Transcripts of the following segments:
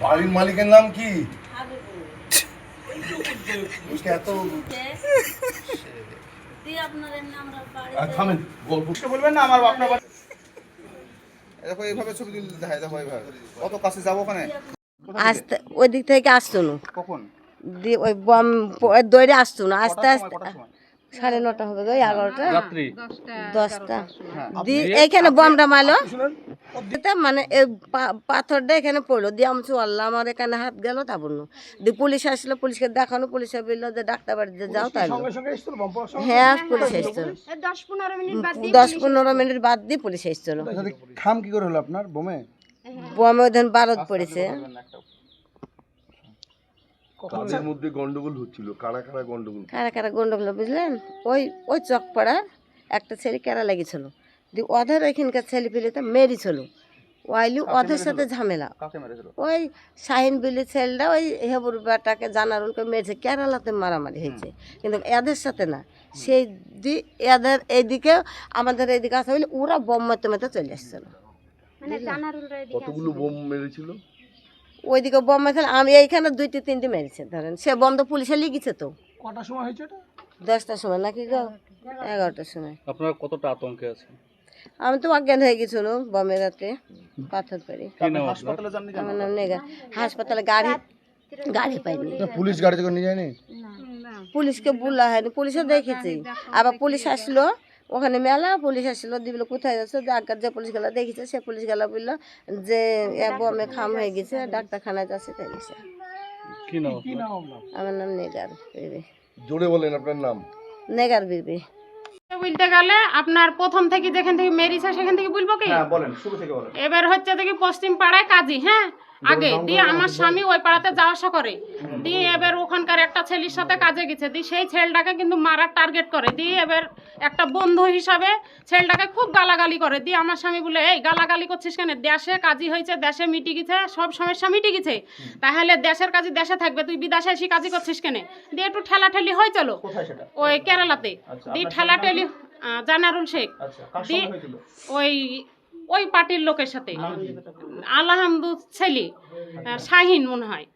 বাড়ির মালিকের নাম কি? বুঝতে এত আপনার এমনি আমরা আর থামেন গল্প বলবেন না আমার আপনার দেখো এইভাবে ছবি তুলে দিতে দেখো এইভাবে। কত কাছে যাব ওখানে? আসতে ওই দিক থেকে আসতো না কখন ওই বম প- দৌড়ে আসতো না আস্তে আস্তে? সাড়ে নটা হবে গো এগারোটা। দশটা। দিয়ে এইখানে বমটা মারলো। মানে পাথরটা এখানে পড়ল। দিয়ে আমি আল্লাহ আমার এখানে হাত গেল তা বলল। দিয়ে পুলিশ আসলো পুলিশকে দেখানো পুলিশে বলল যে ডাক্তার বাড়িতে যাও তাই হ্যাঁ পুলিশ এসছিল। দশ পনেরো মিনিট বাদ দিয়ে পুলিশ এসছিল। খাম কি করে হলো আপনার বোমে? বমে ওদের বারত পড়েছে। তাদের মধ্যে গন্ডগোল হচ্ছিল। কারা কারা গন্ডগোল কারা কারা গন্ডগোল বুঝলেন? ওই ওই চক পাড়ার একটা ছেলে কেরা লেগেছিল দিয়ে ওদের এখানকার ছেলে পেলে তো মেরেছিল ওয়াইলি ওদের সাথে ঝামেলা। ওই শাহিন বিলি ছেলেটা ওই হেবুর বেটাকে জানারুলকে মেরেছে কেরালাতে মারামারি হয়েছে। কিন্তু এদের সাথে না। সেই দি এদের এইদিকে আমাদের এইদিকে আসা হইলে ওরা বোম মারতে মারতে চলে আসছিল মানে জানারুল কতগুলো বোম মেরেছিল? ওইদিকে বোম মারছিল আমি এইখানে দুইটি তিনটি মেরেছে ধরেন। সে বোম তো পুলিশে লিখেছে তো। কটার সময় হয়েছে দশটার সময় নাকি গো? এগারোটার সময়। আপনারা কতটা আতঙ্কে আছেন? আমি তো অজ্ঞান হয়ে গেছিল বমের রাতে পাথর পেরে আমার নাম নেগা হাসপাতালে গাড়ি গাড়ি পাইনি। পুলিশ গাড়ি থেকে নিয়ে যায়নি? পুলিশকে বলা হয়নি পুলিশও দেখেছি। আবার পুলিশ আসলো ওখানে মেলা পুলিশ আসলো দিবলো কোথায় যাচ্ছে যে আগের যে পুলিশ গেলা দেখেছে সে পুলিশ গেলা বলল যে বমে খাম হয়ে গেছে ডাক্তারখানায় যাচ্ছে তাই গেছে আমার নাম নেগার বিবি। জোরে বলেন আপনার নাম। নেগার বিবি। বলতে গেলে আপনার প্রথম থেকে যেখান থেকে মেরিছে সেখান থেকে বলব কি? হ্যাঁ বলেন শুরু থেকে বলেন। এবার হচ্ছে দেখি পশ্চিম পাড়ায় কাজী হ্যাঁ? আগে দিয়ে আমার স্বামী ওই পাড়াতে যাওয়া আসা করে। দিয়ে এবার ওখানকার একটা ছেলের সাথে কাজে গেছে। দিয়ে সেই ছেলেটাকে কিন্তু মারার টার্গেট করে। দিয়ে এবার একটা বন্ধু হিসাবে ছেলেটাকে খুব গালাগালি করে। দিয়ে আমার স্বামী বলে এই গালাগালি করছিস কেন? দেশে কাজই হয়েছে দেশে মিটি গেছে সব সমস্যা মিটি গেছে। তাহলে দেশের কাজে দেশে থাকবে তুই বিদেশে এসে কাজই করছিস কেন? দিয়ে একটু ঠেলাঠেলি হয় চলো ওই কেরালাতে। আচ্ছা, দিয়ে ঠেলাঠেলি জানারুল শেখ। আচ্ছা কার দি- ওই ওই পার্টির লোকের সাথে আলহামদুল ছেলে শাহিন মনে হয়।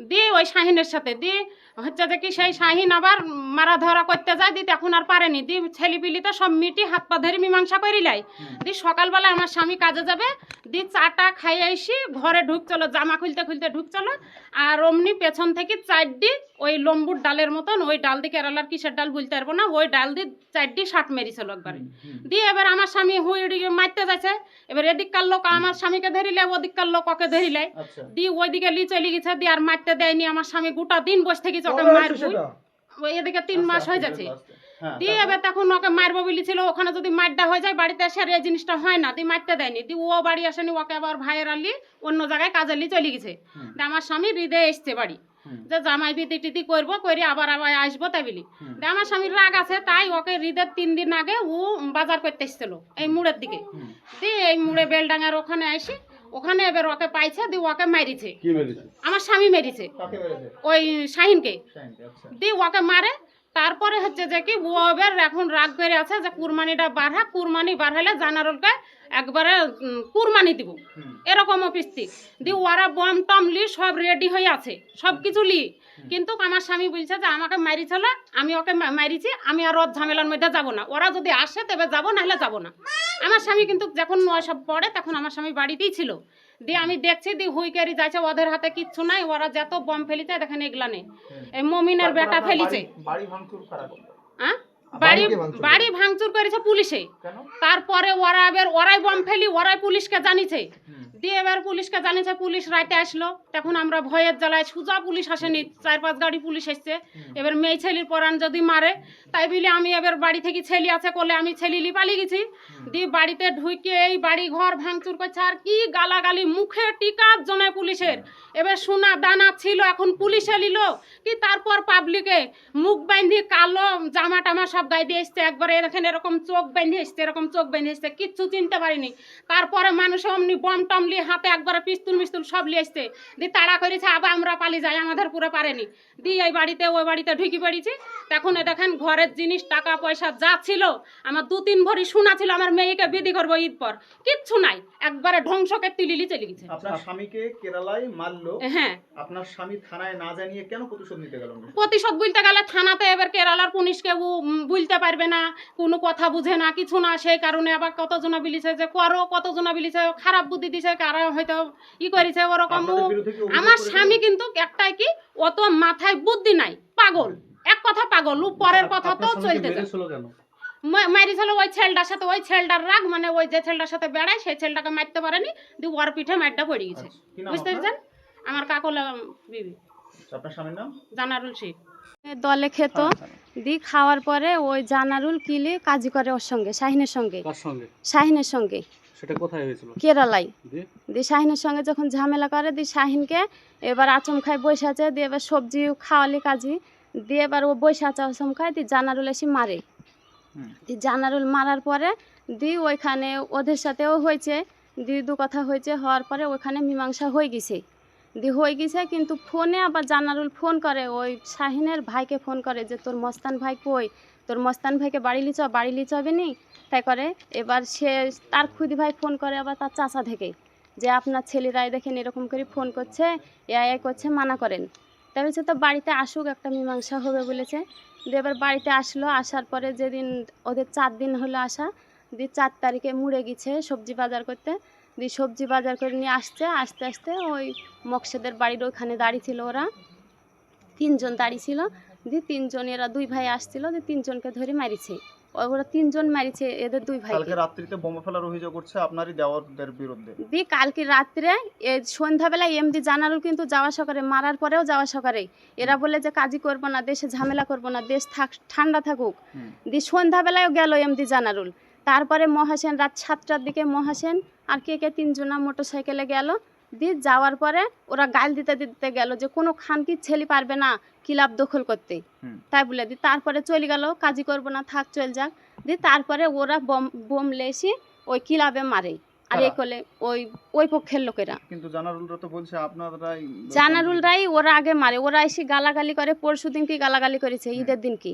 দিয়ে ওই শাহিনের সাথে দিয়ে হচ্ছে যে কি সেই শাহিন আবার মারা ধরা করতে যায় দিয়ে এখন আর পারেনি দিয়ে ছেলে পিলি তো সব মিটি হাত পা ধরে মীমাংসা করি করিলাই দিয়ে সকালবেলা আমার স্বামী কাজে যাবে দিয়ে চাটা খাইয়ে এসি ঘরে ঢুক চলো জামা খুলতে খুলতে ঢুক চলো। আর অমনি পেছন থেকে চারডি ওই লম্বুর ডালের মতন ওই ডাল দিয়ে কেরালার কিসের ডাল বলতে পারব না ওই ডাল দিয়ে চারডি শার্ট মেরিছিল একবারে। দিয়ে এবার আমার স্বামী হুই মারতে যাচ্ছে। এবার এদিককার লোক আমার স্বামীকে ধরিলে ওদিককার লোক ওকে ধরিলে। আচ্ছা। দিয়ে ওইদিকে লি চলে গেছে দিয়ে আর মারতে দেয়নি আমার স্বামী গোটা দিন বসে থেকে ওকে মারবো। ওই এদিকে তিন মাস হয়ে যাচ্ছে। হ্যাঁ দিয়ে এবার তখন ওকে মারবো বলেছিল ওখানে যদি মারটা হয়ে যায় বাড়িতে এসে আর এই জিনিসটা হয় না দিয়ে মারতে দেয়নি। দিয়ে ও বাড়ি আসেনি ওকে আবার ভাইয়ের আলি অন্য জায়গায় কাজের লি চলে গেছে। আমার স্বামী হৃদয়ে এসছে বাড়ি। যে জামাই বিদি টিদি করব করে আবার আবার আসব তাই বলি। আমার স্বামীর রাগ আছে তাই ওকে হৃদয়ের তিন দিন আগে ও বাজার করতে এসেছিল এই মুড়ের দিকে। দিয়ে এই মুড়ে বেলডাঙ্গার ওখানে আসি ওখানে এবার ওকে পাইছে দিয়ে ওকে মারিছে। কি মেরেছে? আমার স্বামী মেরেছে। কাকে মেরেছে? ওই শাহিনকে। আচ্ছা। দিয়ে ওকে মারে। তারপরে হচ্ছে যে কি ও এবার এখন রাগ করে আছে যে কুরবানিটা বাড়া কুরবানি বাড়াইলে জানারলকে একবারে কুরমানি কুরবানি দিব। এরকম অফিস দি ওরা বম টম লি সব রেডি হয়ে আছে। সব কিছু লি। কিন্তু আমার স্বামী বলছে যে আমাকে মারিছিল আমি ওকে মারিছি আমি আর রথ ঝামেলার মধ্যে যাব না। ওরা যদি আসে তবে যাব নাহলে যাব না। আমার স্বামী কিন্তু যখন সব পড়ে তখন আমার স্বামী বাড়িতেই ছিল। দিয়ে আমি দেখছি দিয়ে হুইকারি যাচ্ছে ওদের হাতে কিচ্ছু নাই ওরা যত বম ফেলিছে দেখেন এগুলা নেই। মমিনার বেটা ফেলিছে। হ্যাঁ? বাড়ি বাড়ি ভাঙচুর করেছে পুলিশে। তারপরে ওরা এবার ওরাই বম ফেলি ওরাই পুলিশকে জানিছে দিয়ে এবার পুলিশকে জানিছে পুলিশ রাতে আসলো। তখন আমরা ভয়ের জ্বালায় সুজা পুলিশ আসেনি চার পাঁচ গাড়ি পুলিশ এসছে। এবার মেয়ে ছেলির পরান যদি মারে তাই বলে আমি এবার বাড়ি থেকে ছেলি আছে করলে আমি ছেলিলি পালিয়ে গেছি। দিয়ে বাড়িতে ঢুকে এই বাড়ি ঘর ভাঙচুর করছে। আর কি গালাগালি মুখে টিকার জন্য পুলিশের। এবার সোনা দানা ছিল এখন পুলিশে নিল কি তারপর পাবলিকে মুখ বাঁধি কালো জামা টামা সব গায়ে দিয়ে এসছে একবারে এখানে এরকম চোখ বেঁধে এসছে এরকম চোখ বেঁধে এসছে কিচ্ছু চিনতে পারিনি। তারপরে মানুষ অমনি বম টম লিয়ে হাতে একবারে পিস্তুল মিস্তুল সব লিয়ে এসছে। দিয়ে তাড়া করেছে আবার আমরা পালিয়ে যাই আমাদের পুরো পারেনি। দিয়ে এই বাড়িতে ওই বাড়িতে ঢুকি পড়েছি। তখন দেখেন ঘরের জিনিস টাকা পয়সা যা ছিল আমার দু তিন ভরি সোনা ছিল আমার মেয়েকে বিধি করব ঈদ পর। কিচ্ছু নাই একবারে ধ্বংসকে তুলিলি চলে গেছে। আপনার স্বামীকে কেরালায় মারলো হ্যাঁ। আপনার স্বামী থানায় না জানিয়ে কেন প্রতিশোধ নিতে গেল? প্রতিশোধ বলতে গেলে থানাতে এবার কেরালার পুলিশ কেউ উম, বলতে পারবে না কোনো কথা বুঝে না কিছু না সেই কারণে আবার কতজনা বিলিছে যে করো কতজনা বিলিছে খারাপ বুদ্ধি দিছে কারা হয়তো ই করেছে ওরকম। আমার স্বামী কিন্তু একটাই কি অত মাথায় বুদ্ধি নাই পাগল। এক কথা পাগল ও পরের কথা তো চলতে যায় মেরেছিল কেন? মারিছিল ওই ছেলেটার সাথে ওই ছেলেটার রাগ মানে ওই যে ছেলেটার সাথে বেড়ায় সেই ছেলেটাকে মারতে পারেনি দিয়ে ওর পিঠে মারটা পড়ে গেছে। আচ্ছা, বুঝতে? পেরেছেন? আমার কাকলা বিবি। আপনার স্বামীর নাম? জানারুল শিখ। দলে খেত। দি খাওয়ার পরে ওই জানারুল কিলে কাজি করে ওর সঙ্গে শাহিনের সঙ্গে। শাহিনের সঙ্গে। সেটা কোথায় হয়েছিল? কেরালাই দি? শাহিনের সঙ্গে যখন ঝামেলা করে দি শাহিনকে এবার বসে আছে দিয়ে এবার সবজি খাওয়ালি কাজি দিয়ে এবার ও বসে আছে দি জানারুল এসে মারে। দি জানারুল মারার পরে দি ওইখানে ওদের সাথেও হয়েছে দি দু কথা হয়েছে হওয়ার পরে ওইখানে মীমাংসা হয়ে গেছে। দি হয়ে গেছে, কিন্তু ফোনে আবার জানারুল ফোন করে, ওই শাহিনের ভাইকে ফোন করে যে তোর মস্তান ভাই কই? তোর মস্তান ভাইকে বাড়ি লিচ বাড়ি লিচ হবে নি? তাই করে এবার সে তার খুদি ভাই ফোন করে আবার তার চাচা থেকে, যে আপনার ছেলেরাই দেখেন এরকম করে ফোন করছে এ করছে, মানা করেন। তাই বলছে তো বাড়িতে আসুক, একটা মীমাংসা হবে, বলেছে। দিয়ে এবার বাড়িতে আসলো, আসার পরে যেদিন ওদের চার দিন হলো আসা দিয়ে চার তারিখে মুড়ে গেছে সবজি বাজার করতে। দিয়ে সবজি বাজার করে নিয়ে আসছে আস্তে আস্তে ওই মকসেদের বাড়ির ওইখানে দাঁড়িয়ে ছিল ওরা। তিনজন দাঁড়িয়ে ছিল দিয়ে তিনজন এরা দুই ভাই আসছিল দিয়ে তিনজনকে ধরে মারিছে। ওরা তিনজন মারিছে এদের দুই ভাই কালকে রাত্রিতে বোমা ফেলার অভিযোগ করছে আপনারই দেওয়ারদের বিরুদ্ধে? দিয়ে কালকে রাত্রে এ সন্ধ্যাবেলায় এমডি জানারুল কিন্তু যাওয়া সকারে মারার পরেও যাওয়া সকারে এরা বলে যে কাজই করব না দেশে ঝামেলা করব না দেশ থাক ঠান্ডা থাকুক। দিয়ে সন্ধ্যাবেলায়ও গেল এমডি জানারুল তারপরে মহাসেন রাত সাতটার দিকে মহাসেন আর কে কে তিনজনা মোটর সাইকেলে গেল। দিয়ে যাওয়ার পরে ওরা গাল দিতে দিতে গেল যে কোনো খানকির ছেলে পারবে না কিলাব দখল করতে? তাই বলে দি তারপরে চলে গেল কাজই করব না থাক চল যাক। দিয়ে তারপরে ওরা বোম বোম লেসি ওই কিলাবে মারে। আর কারা? করলে ওই ওই পক্ষের লোকেরা। কিন্তু জানারুলরা তো বলছে আপনারাই জানারুলরাই ওরা আগে মারে। ওরা এসে গালাগালি করে পরশু দিন কি গালাগালি করেছে? ঈদের দিন কি?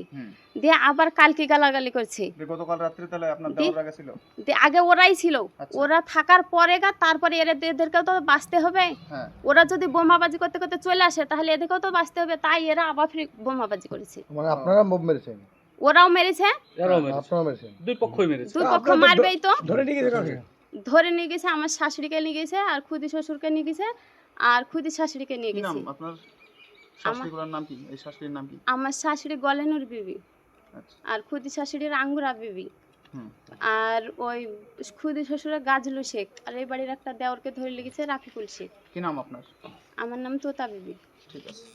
দিয়ে আবার কালকে গালাগালি করছে। গতকাল রাত্রে তাহলে আপনার দেওয়ার আগে ছিল? দিয়ে আগে ওরাই ছিল। আচ্ছা। ওরা থাকার পরে গা তারপরে এরা এদেরকেও তো বাঁচতে হবে। হ্যাঁ। ওরা যদি বোমাবাজি করতে করতে চলে আসে তাহলে এদেরকেও তো বাঁচতে হবে। তাই এরা আবার ফিরে বোমাবাজি করেছে। মানে আপনারা মোব মেরেছেন? ওরাও মেরেছে। মেরেছে। দুই পক্ষই মেরেছে। দুই পক্ষ মারবেই তো। ধরে নিয়ে গেছে ধরে নিয়ে গেছে আমার শাশুড়িকে নিয়ে গেছে আর খুদি শ্বশুরকে নিয়ে গেছে আর খুদি শাশুড়িকে নিয়ে গেছে। আপনার শাশুড়িগুলোর নাম কি? এই শাশুড়ির নাম কি? আমার শাশুড়ি গলেনুর বিবি আচ্ছা। আর খুদি শাশুড়ির আঙ্গুরা বিবি আর ওই খুদি শ্বশুরের গাজলু শেখ আর এই বাড়ির একটা দেওরকে ধরে লেগেছে রাফিকুল শেখ। কি নাম আপনার? আমার নাম তোতা বিবি। ঠিক আছে।